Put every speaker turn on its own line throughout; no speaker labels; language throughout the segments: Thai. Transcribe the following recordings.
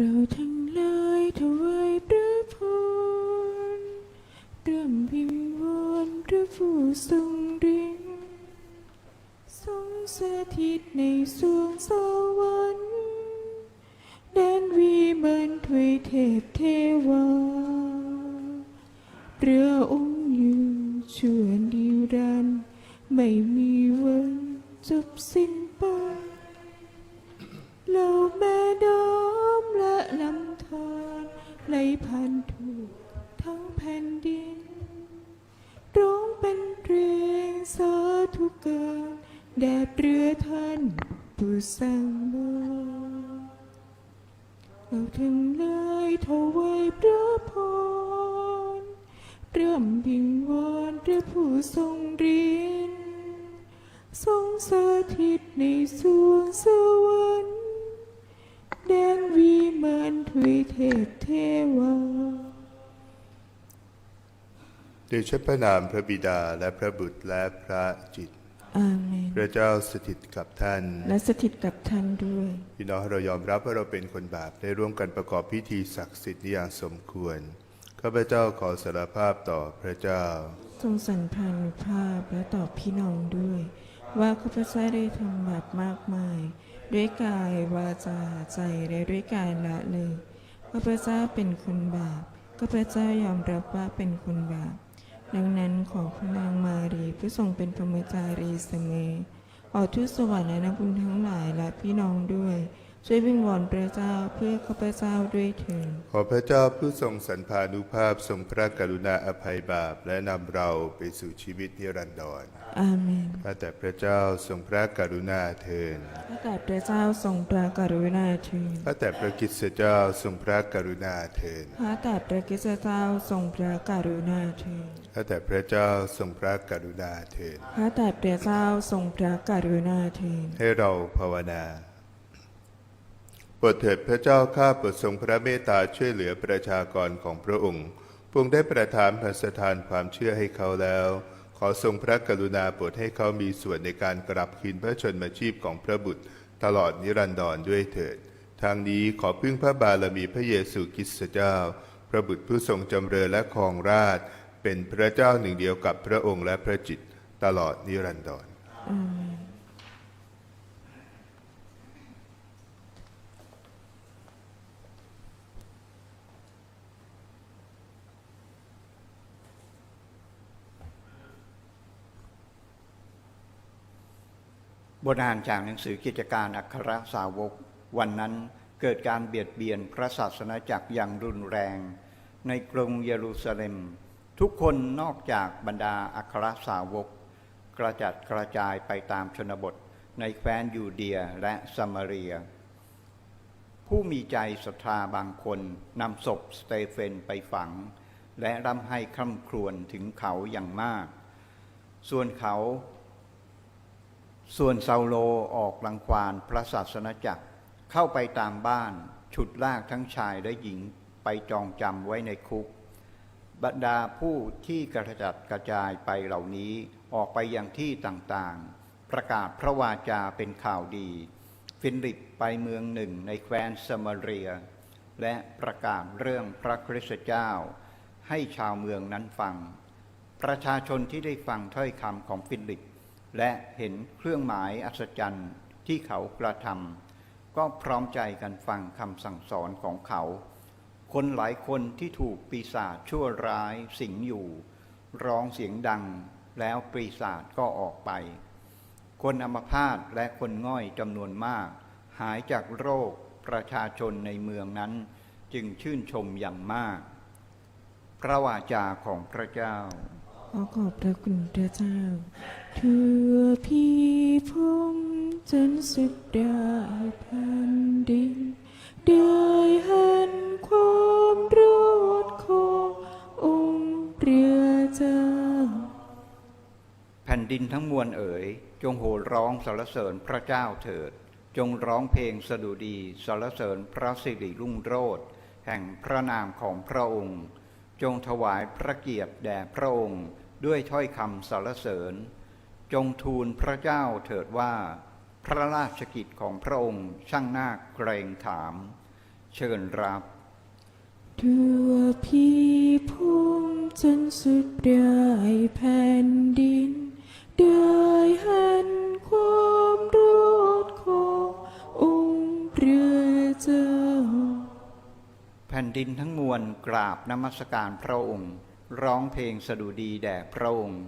เราทั้งหลายถวายพระพรเริ่มวิงวอนพระผู้ทรงริงทรงสถิตในสวงสวรรค์แดนวีมันถวยเทพเทวา การแด่เรือท่านผู้สร้างมาเราทั้งหลยถวายพระพรเริ่มบิงวอนพระผู้ทรงฤทธิ์ทรงสถิตในสวงสวรรค์แดนวีมานถวยเทพเทวา
เดชพระนามพระบิดาและพระบุตรและพระจิต
อาเมน
พระเจ้าสถิตกับท่าน
และสถิตกับท่านด้วย
พี่น้องเรายอมรับว่าเราเป็นคนบาปได้ร่วมกันประกอบพิธีศักดิ์สิทธิ์นี้อย่างสมควร ข้าพเจ้าขอสารภาพต่อพระเจ้า
ทรงสันพานุภาพและตอบพี่น้องด้วย ว่าข้าพเจ้าได้ทำบาปมากมาย ด้วยกายวาจาใจและด้วยกายละเลยข้าพเจ้าเป็นคนบาปข้าพเจ้ายอมรับว่าเป็นคนบาป ดังนั้นขอพระนางมารีผู้ทรงเป็นพรหมจารีเสมอขอทุตสวรรค์และนักบุญทั้งหลายและพี่น้องด้วย ช่วยวิงวอนพระเจ้าเพื่อข้าพเจ้าด้วยเถิด
ขอพระเจ้าผู้ทรงสรรพานุภาพทรงพระกรุณาอภัยบาป และนำเราไปสู่ชีวิตนิรันดร
อาเมน
ข้าแต่พระเจ้าทรงพระกรุณาเถิด
ข้าแต่พระเจ้าทรงพระกรุณาเถิด
ข้าแต่พระคริสตเจ้าทรงพระกรุณาเถิด
ข้าแต่พระคริสตเจ้าทรงพระกรุณาเถิด
ข้าแต่พระเจ้าทรงพระกรุณาเถิด
ข้าแต่พระเจ้าทรงพระกรุณาเถิด
ให้เราภาวนา โปรดเถิดพระเจ้าข้าโปรดทรงพระเมตตาช่วยเหลือประชากรของพระองค์พระองค์ได้ประทานพันสถานความเชื่อให้เขาแล้ว ขอทรงพระกรุณาโปรดให้เขามีส่วนในการกลับคืนพระชนมาชีพของพระบุตร ตลอดนิรันดรด้วยเถิด ทางนี้ขอพึ่งพระบารมีพระเยซูคริสต์เจ้า พระบุตรผู้ทรงจำเริญและครองราชเป็นพระเจ้าหนึ่งเดียวกับพระองค์และพระจิตตลอดนิรันดร
บทอ่านจากหนังสือกิจการอัครสาวก วันนั้นเกิดการเบียดเบียนพระศาสนาจักรอย่างรุนแรง ในกรุงเยรูซาเล็ม ทุกคนนอกจากบรรดาอัครสาวก กระจัดกระจายไปตามชนบทในแคว้นยูเดียและสมาเรีย ผู้มีใจศรัทธาบางคนนำศพสเตเฟนไปฝัง และร่ำให้คร่ำครวญถึงเขาอย่างมาก ส่วนเขา ส่วนซาโลออกรังควานพระศาสนจักรเข้าไปตามบ้าน ฉุดลากทั้งชายและหญิงไปจองจำไว้ในคุก บรรดาผู้ที่กระจัดกระจายไปเหล่านี้ออกไปยังที่ต่างๆ ประกาศพระวาจาเป็นข่าวดี ฟินลิปไปเมืองหนึ่งในแคว้นสมาเรีย และประกาศเรื่องพระคริสตเจ้า ให้ชาวเมืองนั้นฟัง ประชาชนที่ได้ฟังถ้อยคำของฟินลิป และเห็นเครื่องหมายอัศจรรย์ที่เขากระทำก็พร้อมใจกันฟังคำสั่งสอนของเขา คนหลายคนที่ถูกปีศาจชั่วร้ายสิงอยู่ ร้องเสียงดังแล้วปีศาจก็ออกไป คนอัมพาตและคนง่อยจำนวนมาก หายจากโรคประชาชนในเมืองนั้น จึงชื่นชมอย่างมาก พระวาจาของพระเจ้า
ขอขอบพระคุณพระเจ้าทั่วพี่พงจนสุดดาวแผ่นดินได้เห็นความรอดขององค์เรียเจ้า
แผ่นดินทั้งมวลเอ๋ย จงโห่ร้องสรรเสริญพระเจ้าเถิด จงร้องเพลงสดุดีสรรเสริญพระสิริรุ่งโรจน์แห่งพระนามของพระองค์ จงถวายพระเกียรติแด่พระองค์ด้วยถ้อยคำสรรเสริญ จงทูลพระเจ้าเถิดว่า พระราชกิจของพระองค์ช่างน่าเกรงขาม เชิญรับ
ทั่วพี่พุ่งจนสุดปลายแผ่นดิน ได้เห็นความรอดขององค์พระเจ้า
แผ่นดินทั้งมวลกราบนมัสการพระองค์ ร้องเพลงสดุดีแด่พระองค์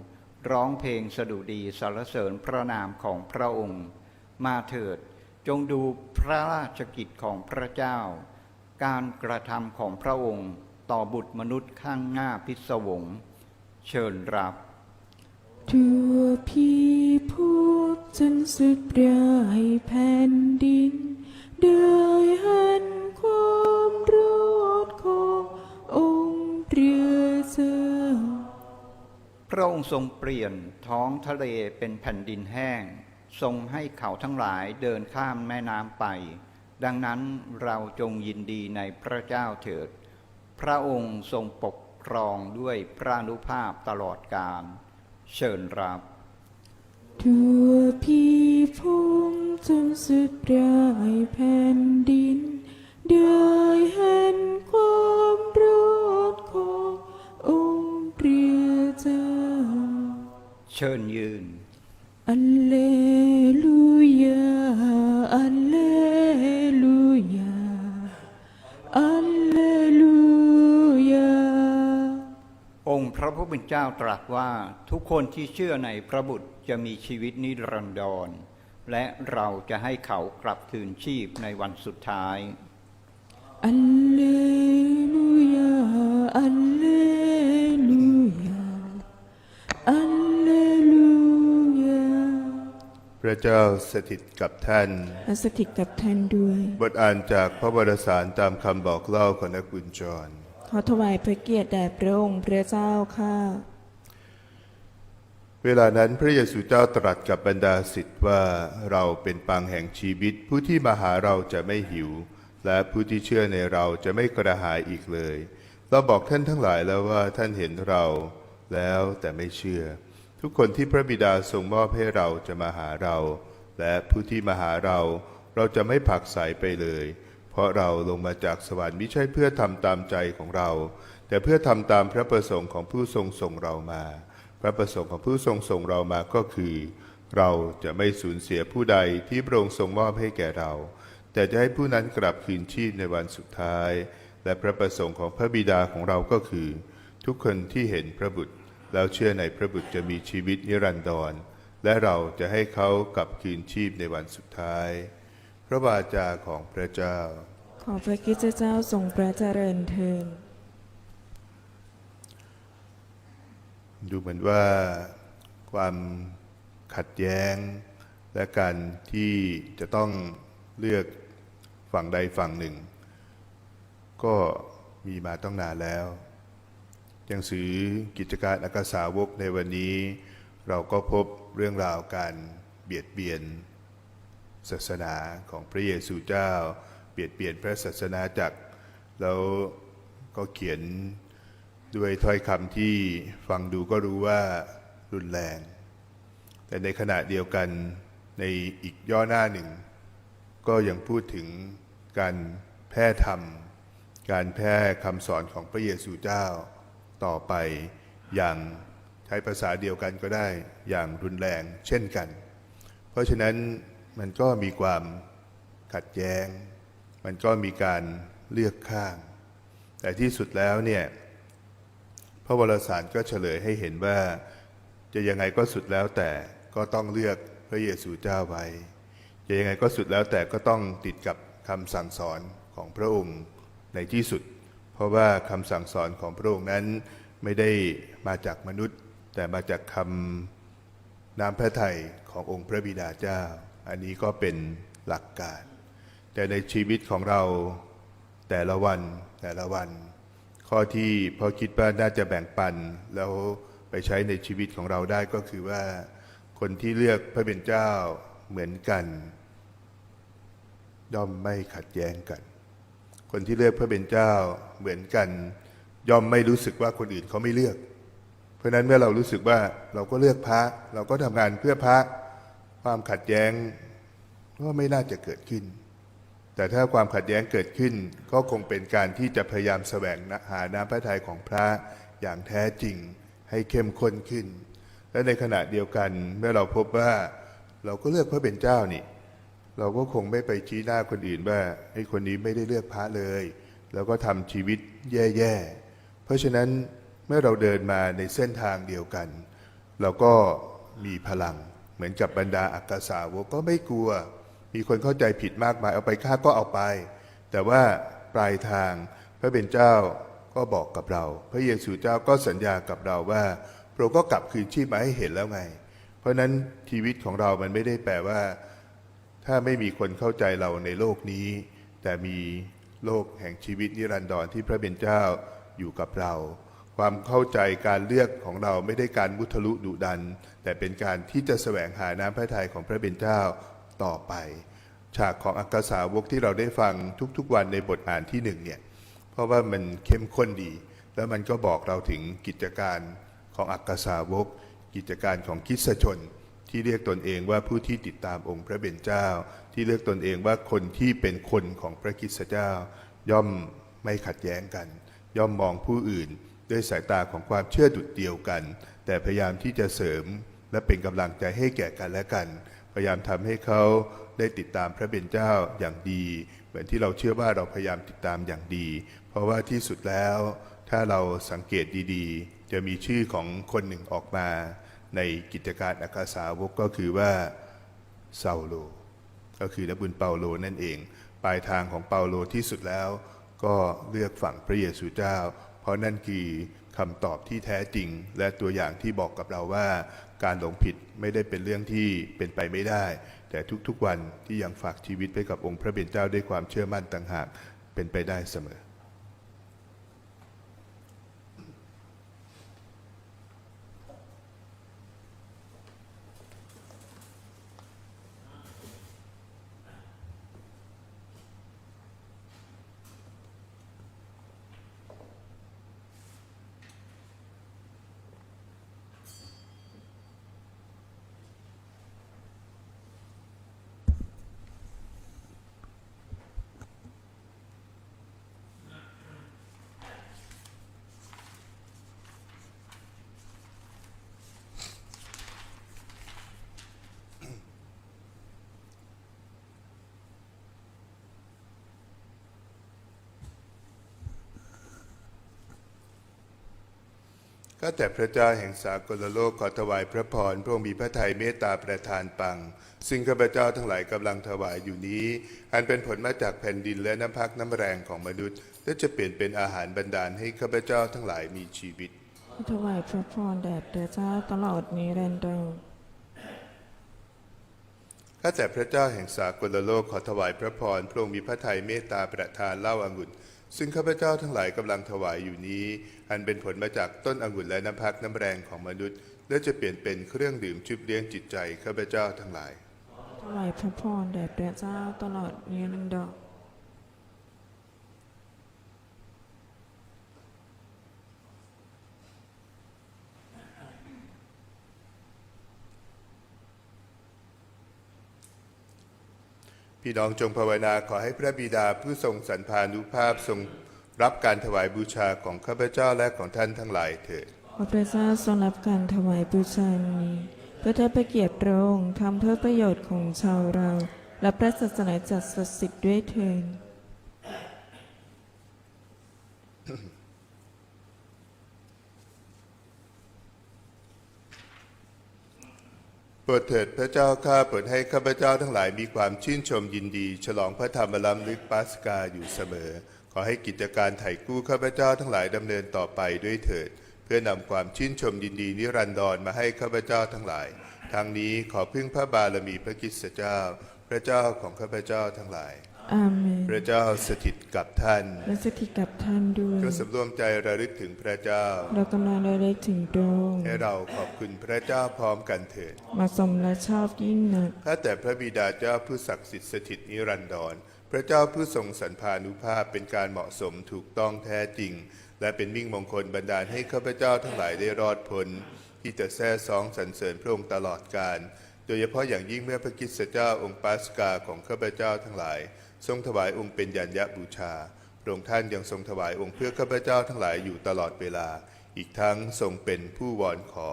ร้องเพลงสดุดีสรรเสริญพระนามของพระองค์ มาเถิดจงดูพระราชกิจของพระเจ้า การกระทำของพระองค์ต่อบุตรมนุษย์ข้างหน้าพิศวง เชิญรับ
ทั่วพีพูดจนสุดปลายแผ่นดินได้เห็นความรอดขององค์ พระเจ้า
พระองค์ทรงเปลี่ยนท้องทะเลเป็นแผ่นดินแห้ง ทรงให้เขาทั้งหลายเดินข้ามแม่น้ำไป ดังนั้นเราจงยินดีในพระเจ้าเถิด พระองค์ทรงปกครองด้วยพระนุภาพตลอดกาลเชิญรับ
ทั่วพี่พุ่งจนสุดปลายแผ่นดิน ได้เห็นความ
ชิญยืน
อัลเลลูยาอัลเลลูยาอัลเลลูยา
องค์พระผู้เป็นเจ้าตรัสว่าทุกคนที่เชื่อในพระบุตรจะมีชีวิตนิรันดร และเราจะให้เขากลับคืนชีพในวันสุดท้าย
อัลเลลูยาอัลเลลู
ระเจ้าสถิตกับท่าน
และสถิตกับท่านด้วย
บทอ่านจากพระวรสารตามคำบอกเล่าของนักบุญจร
ขอถวายพระเกียรติแด่พระองค์พระเจ้าค่ะ
เวลานั้นพระเยซูเจ้าตรัสกับบรรดาศิษย์ว่าเราเป็นปางแห่งชีวิต ผู้ที่มาหาเราจะไม่หิว และผู้ที่เชื่อในเราจะไม่กระหายอีกเลย เราบอกท่านทั้งหลายแล้วว่าท่านเห็นเราแล้วแต่ไม่เชื่อ ทุกคนที่พระบิดาทรงมอบให้เราจะมาหาเรา และผู้ที่มาหาเรา เราจะไม่ผักใสไปเลย เพราะเราลงมาจากสวรรค์ไม่ใช่เพื่อทำตามใจของเรา แต่เพื่อทำตามพระประสงค์ของผู้ทรงส่งเรามา พระประสงค์ของผู้ทรงส่งเรามาก็คือ เราจะไม่สูญเสียผู้ใดที่พระองค์ทรงมอบให้แก่เรา แต่จะให้ผู้นั้นกลับคืนชีพในวันสุดท้าย และพระประสงค์ของพระบิดาของเราก็คือ ทุกคนที่เห็นพระบุตร แล้วเชื่อในพระบุตรจะมีชีวิตนิรันดร และเราจะให้เขากลับคืนชีพในวันสุดท้าย พระวาจาของพระเจ้า
ขอพระกิจเจ้าทรงพระเจริญเทิน
ดูเหมือนว่าความขัดแย้ง และการที่จะต้องเลือกฝั่งใดฝั่งหนึ่ง ก็มีมาต้องนานแล้ว หนังสือกิจการอักษสาวกในวันนี้ เราก็พบเรื่องราวการเบียดเบียน ศาสนาของพระเยซูเจ้า เบียดเบียนพระศาสนาจักร แล้วก็เขียนด้วยถ้อยคำที่ฟังดูก็รู้ว่ารุนแรง แต่ในขณะเดียวกันในอีกย่อหน้าหนึ่ง ก็ยังพูดถึงการแพร่ธรรม การแพร่คำสอนของพระเยซูเจ้า ต่อไปอย่างใช้ภาษาเดียวกันก็ได้อย่างรุนแรงเช่นกัน เพราะฉะนั้นมันก็มีความขัดแย้ง มันก็มีการเลือกข้าง แต่ที่สุดแล้วเนี่ยพระวรสารก็เฉลยให้เห็นว่าจะยังไงก็สุดแล้วแต่ก็ต้องเลือกพระเยซูเจ้าไว้ จะยังไงก็สุดแล้วแต่ก็ต้องติดกับคำสั่งสอนของพระองค์ในที่สุด ราะว่าคำสั่งสอนของพระองค์นั้นไม่ได้มาจากมนุษย์ แต่มาจากคำน้ำพระทัยขององค์พระบิดาเจ้า อันนี้ก็เป็นหลักการ แต่ในชีวิตของเราแต่ละวันแต่ละวัน ข้อที่พอคิดว่าน่าจะแบ่งปันแล้วไปใช้ในชีวิตของเราได้ก็คือว่า คนที่เลือกพระเป็นเจ้าเหมือนกันย่อมไม่ขัดแย้งกัน คนที่เลือกพระเป็นเจ้าเหมือนกัน ย่อมไม่รู้สึกว่าคนอื่นเขาไม่เลือก เพราะนั้นเมื่อเรารู้สึกว่าเราก็เลือกพระ เราก็ทำงานเพื่อพระความขัดแย้งก็ไม่น่าจะเกิดขึ้น แต่ถ้าความขัดแย้งเกิดขึ้น ก็คงเป็นการที่จะพยายามแสวงหาน้ำพระทัยของพระอย่างแท้จริงให้เข้มข้นขึ้น และในขณะเดียวกันเมื่อเราพบว่าเราก็เลือกพระเป็นเจ้านี่ เราก็คงไม่ไปชี้หน้าคนอื่นว่าไอ้คนนี้ไม่ได้เลือกพระเลย แล้วก็ทำชีวิตแย่ๆ เพราะฉะนั้นเมื่อเราเดินมาในเส้นทางเดียวกัน เราก็มีพลัง เหมือนกับบรรดาอักษาวกก็ไม่กลัว มีคนเข้าใจผิดมากมายเอาไปฆ่าก็เอาไป แต่ว่าปลายทางพระเป็นเจ้าก็บอกกับเรา พระเยซูเจ้าก็สัญญากับเราว่าพระก็กลับคืนชีพมาให้เห็นแล้วไง เพราะนั้นชีวิตของเรามันไม่ได้แปลว่า ถ้าไม่มีคนเข้าใจเราในโลกนี้ แต่มีโลกแห่งชีวิตนิรันดรที่พระเป็นเจ้าอยู่กับเรา ความเข้าใจการเลือกของเราไม่ได้การมุทะลุดุดัน แต่เป็นการที่จะแสวงหาน้ำพระทัยของพระเป็นเจ้าต่อไป ฉากของอักษาวกที่เราได้ฟังทุกๆวันในบทอ่านที่หนึ่งเนี่ยเพราะว่ามันเข้มข้นดี แล้วมันก็บอกเราถึงกิจการของอักษาวก กิจการของคริสชน ที่เรียกตนเองว่าผู้ที่ติดตามองค์พระเบญเจ้า ที่เรียกตนเองว่าคนที่เป็นคนของพระคริสตเจ้า ย่อมไม่ขัดแย้งกัน ย่อมมองผู้อื่น ด้วยสายตาของความเชื่อดุจเดียวกัน แต่พยายามที่จะเสริมและเป็นกำลังใจให้แก่กันและกัน พยายามทำให้เขาได้ติดตามพระเบญเจ้าอย่างดี เหมือนที่เราเชื่อว่าเราพยายามติดตามอย่างดี เพราะว่าที่สุดแล้ว ถ้าเราสังเกตดีๆ จะมีชื่อของคนหนึ่งออกมา ในกิจการอักษาวกก็คือว่าเซาโล ก็คือนักบุญเปาโลนั่นเอง ปลายทางของเปาโลที่สุดแล้ว ก็เลือกฝั่งพระเยซูเจ้า เพราะนั่นคือคำตอบที่แท้จริง และตัวอย่างที่บอกกับเราว่า การหลงผิดไม่ได้เป็นเรื่องที่เป็นไปไม่ได้ แต่ทุกๆวันที่ยังฝากชีวิตไปกับองค์พระเบญเจ้าด้วยความเชื่อมั่นต่างหากเป็นไปได้เสมอ ก็แต่พระเจ้าแห่งสากลโลกขอถวายพระพรพระองค์มีพระทัยเมตตาประทานปัง ซึ่งข้าพเจ้าทั้งหลายกำลังถวายอยู่นี้ อันเป็นผลมาจากแผ่นดินและน้ำพักน้ำแรงของมนุษย์ และจะเปลี่ยนเป็นอาหารบันดาลให้ข้าพเจ้าทั้งหลายมีชีวิต
ถวายพระพรแด่พระเจ้าตลอดนิรันดร
ข้าแต่พระเจ้าแห่งสากลโลกขอถวายพระพรพระองค์มีพระทัยเมตตาประทานเหล้าอางุ่น ซึ่งข้าพเจ้าทั้งหลายกำลังถวายอยู่นี้ อันเป็นผลมาจากต้นองุ่นและน้ำพักน้ำแรงของมนุษย์ และจะเปลี่ยนเป็นเครื่องดื่มชุบเลี้ยงจิตใจข้าพเจ้าทั้งหลาย
ถวายพระพรแด่พระเจ้าตลอดเนื้อหนดอก
พี่น้องจงภาวนาขอให้พระบิดาผู้ทรงสรรพานุภาพทรงรับการถวายบูชาของข้าพเจ้าและของท่านทั้งหลายเถิด
ขอพระเจ้าทรงรับการถวายบูชานี้เพื่อเทิดพระเกียรติพระองค์ทำเพื่อประโยชน์ของชาวเรา และพระศาสนาจักรศักดิ์สิทธิ์ด้วยเถิด
รดเถิดพระเจ้าข้าโปรดให้ข้าพเจ้าทั้งหลายมีความชื่นชมยินดี ฉลองพระธรรมล้ำลึกปัสกาอยู่เสมอ ขอให้กิจการไถ่กู้ข้าพเจ้าทั้งหลายดำเนินต่อไปด้วยเถิด เพื่อนำความชื่นชมยินดีนิรันดรมาให้ข้าพเจ้าทั้งหลาย ทางนี้ขอพึ่งพระบารมีพระกิสตเจ้า พระเจ้าของข้าพเจ้าทั้งหลาย
อาเมน
พระเจ้าสถิตกับท่าน
และสถิตกับท่านด้วย
กระสำรวมใจระลึกถึงพระเจ้า
เรากำลังระลึกถึงพระองค์
ให้เราขอบคุณพระเจ้าพร้อมกันเถิด
มาสมและชอบยิ่งนัก
ข้าแต่พระบิดาเจ้าผู้ศักดิ์สิทธิ์สถิตนิรันดร พระเจ้าผู้ทรงสรรพานุภาพเป็นการเหมาะสมถูกต้องแท้จริง และเป็นมิ่งมงคลบันดาลให้ข้าพเจ้าทั้งหลายได้รอดพ้นที่จะแท้ซองสรรเสริญพระองค์ตลอดกาลโดยเฉพาะอย่างยิ่งเมื่อพระคริสตเจ้าองค์ปัสกาของข้าพเจ้าทั้งหลาย ทรงถวายองค์เป็นยัญญบูชาพระองค์ท่านยังทรงถวายองค์เพื่อข้าพเจ้าทั้งหลายอยู่ตลอดเวลา อีกทั้งทรงเป็นผู้วอนขอ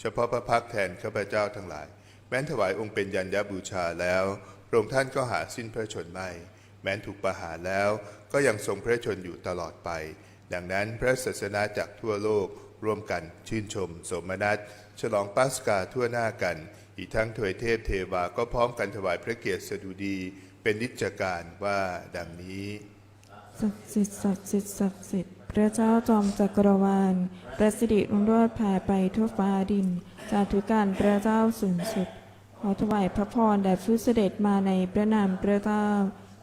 เฉพาะพระพักแทนข้าพเจ้าทั้งหลาย แม้นถวายองค์เป็นยัญญบูชาแล้วพระองค์ท่านก็หาสิ้นพระชนม์ไม่ แม้นถูกประหารแล้วก็ยังทรงพระชนอยู่ตลอดไป ดังนั้นพระศาสนาจากทั่วโลกร่วมกันชื่นชม สมนัตฉลองปัสกาทั่วหน้ากัน อีกทั้งถวยเทพเทวาก็พร้อมกันถวายพระเกียรติสดุดีเป็นนิจการว่าดังนี้
ศักดิ์สิทธิ์ศักดิ์สิทธิ์ศักดิ์สิทธิ์พระเจ้าจอมจักรวาล ประสิทธิรุ่งโรจน์แผ่ไปทั่วฟ้าดินจาธุการพระเจ้าสูงสุด ขอถวายพระพรแด่ผู้เสด็จมาในพระนามพระเจ้า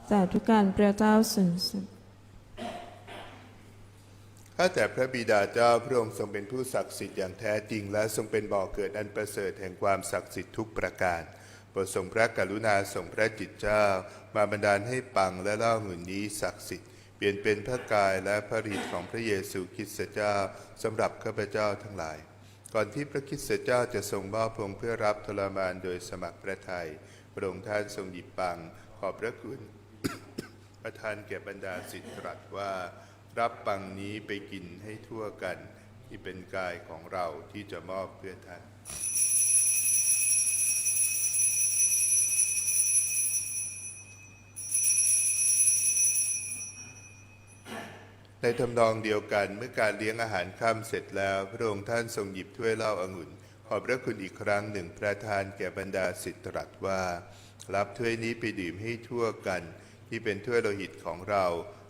จาธุการพระเจ้าสูงสุด
ข้าแต่พระบิดาเจ้าพระองค์ทรงเป็นผู้ศักดิ์สิทธิ์อย่างแท้จริง และทรงเป็นบ่อเกิดอันประเสริฐแห่งความศักดิ์สิทธิ์ทุกประการโปรดทรงพระกรุณาทรงพระจิตเจ้า มาบันดาลให้ปังและเล่าหุ่นนี้ศักดิ์สิทธิ์เปลี่ยนเป็นพระกายและพระฤทธิ์ของพระเยซูคริสต์เจ้าสำหรับข้าพเจ้าทั้งหลาย ก่อนที่พระคริสต์เจ้าจะทรงมอบพงเพื่อรับทรมานโดยสมัครพระทัยพระองค์ท่านทรงหยิบปังขอบพระคุณประทานแก่บรรดาสิทธิ์ตรัสว่า รับปังนี้ไปกินให้ทั่วกัน ที่เป็นกายของเราที่จะมอบเพื่อท่านในทำนองเดียวกันเมื่อการเลี้ยงอาหารค่ำเสร็จแล้ว พระองค์ท่านทรงหยิบถ้วยเหล้าองุ่น ขอบพระคุณอีกครั้งหนึ่งประทานแก่บรรดาสิทธิตรัสว่า รับถ้วยนี้ไปดื่มให้ทั่วกัน ที่เป็นถ้วยโลหิตของเรา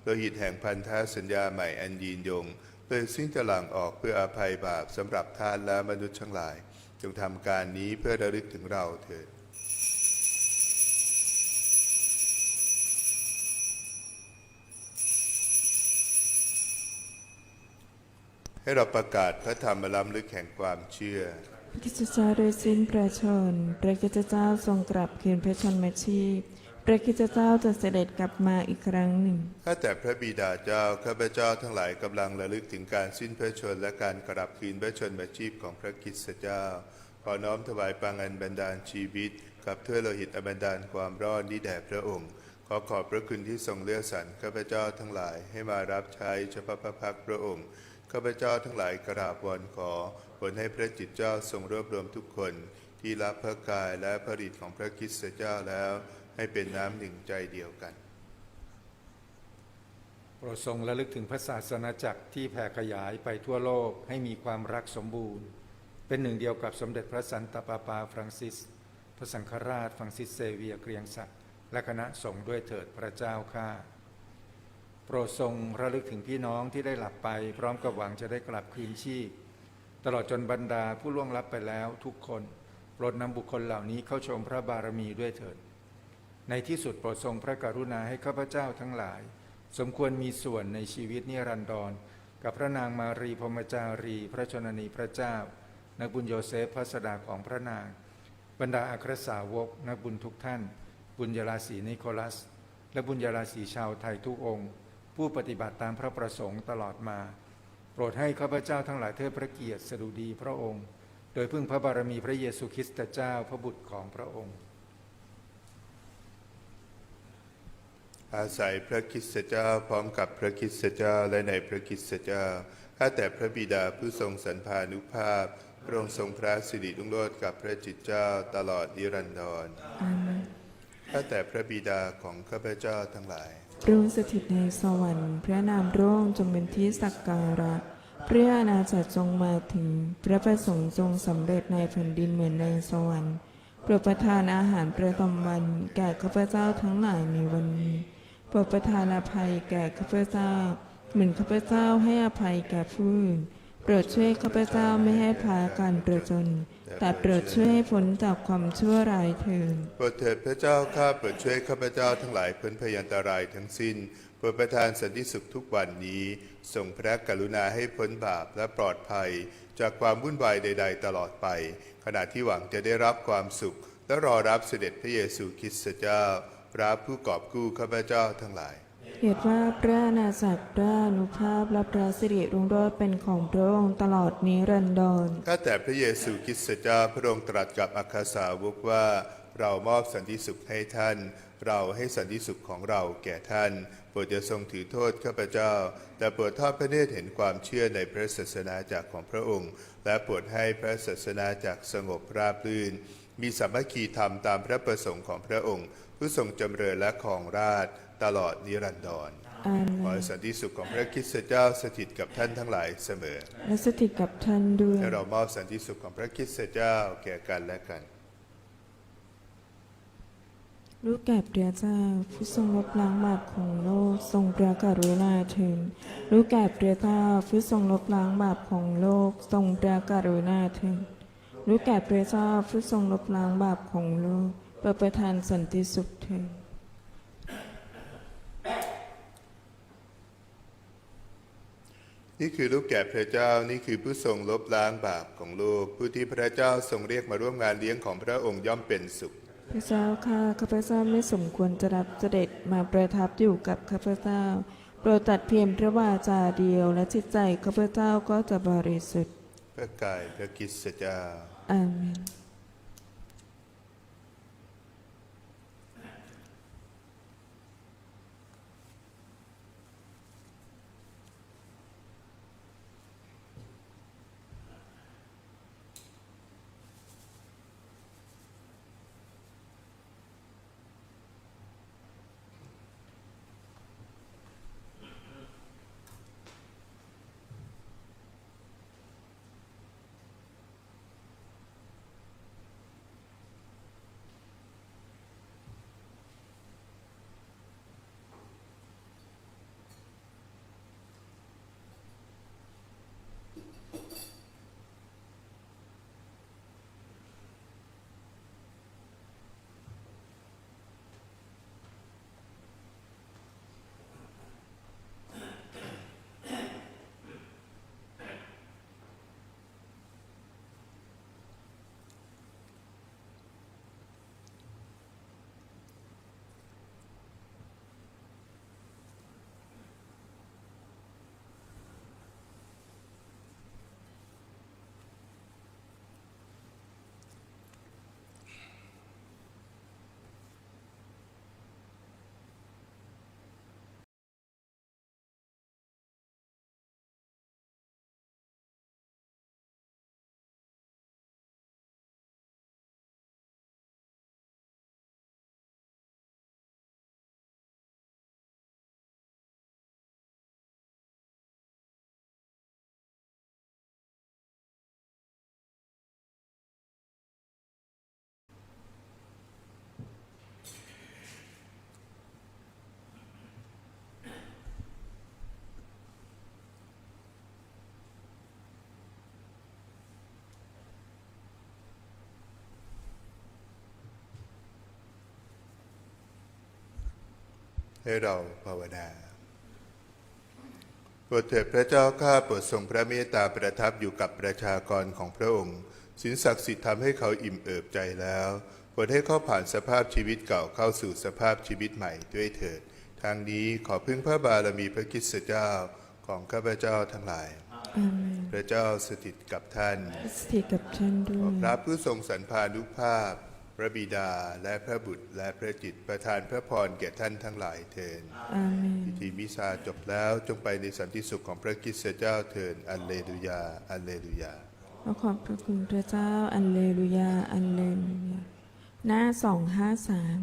โลหิตแห่งพันธสัญญาใหม่อันยืนยงโดยซึ่งจะหลั่งออกเพื่ออภัยบาปสำหรับท่านและมนุษย์ทั้งหลาย จงทำการนี้เพื่อระลึกถึงเราเถิดให้เราประกาศพระธรรมล้ำลึกแห่งความเชื่อ
พระคริสตเจ้าโดยสิ้นพระชนม์พระคริสตเจ้าทรงกลับคืนพระชนมาชีพ พระคริสตเจ้าจะเสด็จกลับมาอีกครั้งหนึ่ง
ข้าแต่พระบิดาเจ้า ข้าพเจ้าทั้งหลายกำลังระลึกถึงการสิ้นพระชนและการกลับคืนพระชนมาชีพของพระคริสตเจ้า ขอน้อมถวายปังอันบันดาลชีวิต กับถ้วยโลหิตอันบันดาลความรอดนี้แด่พระองค์ ขอขอบพระคุณที่ทรงเลือกสรรข้าพเจ้าทั้งหลายให้มารับใช้เฉพาะพระพักตร์พระองค์ ข้าพเจ้าทั้งหลายกราบวอนขอผลให้พระจิตเจ้าทรงรวบรวมทุกคน ที่รับพระกายและพระฤทธิ์ของพระคริสตเจ้าแล้ว ให้เป็นน้ำหนึ่งใจเดียวกัน
โปรดทรงระลึกถึงพระศาสนาจักรที่แผ่ขยายไปทั่วโลกให้มีความรักสมบูรณ์ เป็นหนึ่งเดียวกับสมเด็จพระสันตะปาปาฟรังซิส พระสังฆราชฟรังซิสเซเวียเกรียงศักดิ์และคณะสงฆ์ด้วยเถิดพระเจ้าข้าโปรดทรงระลึกถึงพี่น้องที่ได้หลับไป พร้อมกับหวังจะได้กลับคืนชีพ ตลอดจนบรรดาผู้ล่วงลับไปแล้วทุกคน โปรดนำบุคคลเหล่านี้เข้าชมพระบารมีด้วยเถิด ในที่สุดโปรดทรงพระกรุณาให้ข้าพเจ้าทั้งหลาย สมควรมีส่วนในชีวิตนิรันดร กับพระนางมารีพมจารี พระชนนีพระเจ้า นักบุญโยเซฟพระสดาของพระนาง บรรดาอัครสาวก นักบุญทุกท่าน บุญยราศีนิโคลัส และบุญยราศีชาวไทยทุกองค์ ผู้ปฏิบัติตามพระประสงค์ตลอดมา โปรดให้ข้าพเจ้าทั้งหลายเทิดพระเกียรติสดุดีพระองค์ โดยพึ่งพระบารมีพระเยซูคริสต์เจ้าพระบุตรของพระองค์
อาศัยพระคริสตเจ้าพร้อมกับพระคริสตเจ้าและในพระคริสตเจ้าข้าแต่พระบิดาผู้ทรงสรรพานุภาพ พระองค์ทรงพระสิริรุ่งโรจน์กับพระจิตเจ้าตลอดนิรันดร
อาเมน
ข้าแต่พระบิดาของข้าพเจ้าทั้งหลาย
พระองค์สถิตในสวรรค์พระนามพระองค์จงเป็นที่สักการะพระอาณาจักรจงมาถึง พระประสงค์จงสำเร็จในแผ่นดินเหมือนในสวรรค์โปรดประทานอาหารประจำวันแก่ข้าพเจ้าทั้งหลายในวันนี้โป รดประทานอภัยแก่ข้าพเจ้า เหมือนข้าพเจ้าให้อภัยแก่ผู้อื่นโปรดช่วยข้าพเจ้าไม่ให้พาการประจน แต่โปรดช่วยให้พ้นจากความชั่วร้ายเถิด
โปรดเถิดพระเจ้าข้าโปรดช่วยข้าพเจ้าทั้งหลายพ้นพยันตรายทั้งสิ้นโปรดประทานสันติสุขทุกวันนี้ทรงพระกรุณาให้พ้นบาปและปลอดภัย จากความวุ่นวายใด ๆ ตลอดไป ขณะที่หวังจะได้รับความสุข และรอรับเสด็จพระเยซูคริสต์เจ้า พระผู้กอบกู้ข้าพเจ้าทั้งหลาย
ข
เหตุว่าพระอาณาจักรพระอานุภาพและพระสิริรุ่งโรจน์เป็นของพระองค์ตลอดนิรันดร
ข้าแต่พระเยซูคริสต์เจ้าพระองค์ตรัสกับอัครสาวกว่า เรามอบสันติสุขให้ท่าน เราให้สันติสุขของเราแก่ท่านโปรดจะทรงถือโทษข้าพเจ้า แต่โปรดทอดพระเนตรเห็นความเชื่อในพระศาสนาจักรของพระองค์ และโปรดให้พระศาสนาจักรสงบราบรื่น มีสามัคคีธรรมตามพระประสงค์ของพระองค์ ผู้ทรงจำเริญและครองราชย์ตลอดนิรันดร
อาเม
ขอให้
น
สันติสุขของพระคริสต์เจ้าสถิตกับท่านทั้งหลายเสมอ
และสถิตกับท่านด้วย
ให้เรามอบสันติสุขของพระคริสต์เจ้าแก่กันและกัน
ลูกแก่พระเจ้าผู้ทรงลบล้างบาปของโลกทรงพระกรุณาเถิดลูกแก่พระเจ้าผู้ทรงลบล้างบาปของโลกทรงพระกรุณาเถิดลูกแก่พระเจ้าผู้ทรงลบล้างบาปของโลกโปรดประทานสันติสุขเถิด
นี่คือลูกแก่พระเจ้านี่คือผู้ทรงลบล้างบาปของโลกผู้ที่พระเจ้าทรงเรียกมาร่วมงานเลี้ยงของพระองค์ย่อมเป็นสุข
พระเจ้าข้าข้าพเจ้าไม่สมควรจะรับเสด็จมาประทับอยู่กับข้าพเจ้า โปรดตัดเพียงพระวาจาเดียวและจิตใจข้าพเจ้าก็จะบริสุทธิ์
พระกายพระคริสต์เจ้า
อาเมน
ให้เราภาวนาโปรดเถิดพระเจ้าข้าโปรดทรงพระเมตตาประทับอยู่กับประชากรของพระองค์สินศักดิ์สิทธิ์ทำให้เขาอิ่มเอิบใจแล้วโปรดให้เขาผ่านสภาพชีวิตเก่าเข้าสู่สภาพชีวิตใหม่ด้วยเถิด ทางนี้ขอพึ่งพระบารมีพระคริสต์เจ้าของข้าพเจ้าทั้งหลาย
อาเมน
พระเจ้าสถิตกับท่าน
สถิตกับท่านด้
ข
ว
อยพระผู้ทรงสรรพานุภาพ พระบิดาและพระบุตรและพระจิตรประทานพระพรแก่ท่านทั้งหลายเทิน
อาเมน
พิธีมิซาจบแล้วจงไปในสันติสุขของพระคริสต์เจ้าเทินอัลเลลูยาอัลเลลูยา
ขอขอบพระคุณพระเจ้าอัลเลลูยาอัลเลลูยาหน้าสองห้าสาม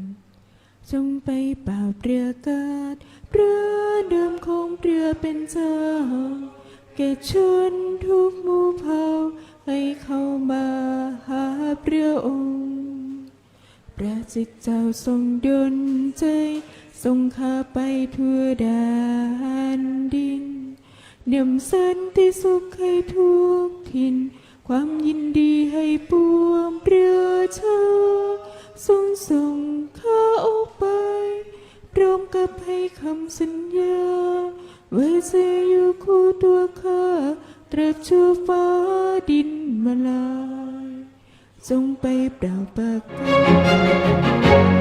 จงไปเป่าเปลือกาศเรือเดิมของเรือเป็นเจ้าแก่ชนทุกหมู่เผ่าให้เข้ามาหาพระองค์พ ระจิตเจ้าทรงดลใจทรงข้าไปทั่วแดนดินเดี่ยมสันติสุขให้ทุกทิน ความยินดีให้ปวงประชาทรงส่งข้าออกไปพร้อมกับให้คำสัญญาไว้จะอยู่คู่ตัวข้าตราบชั่วฟ้าดินมาลาย จงไปเปล่าปากกา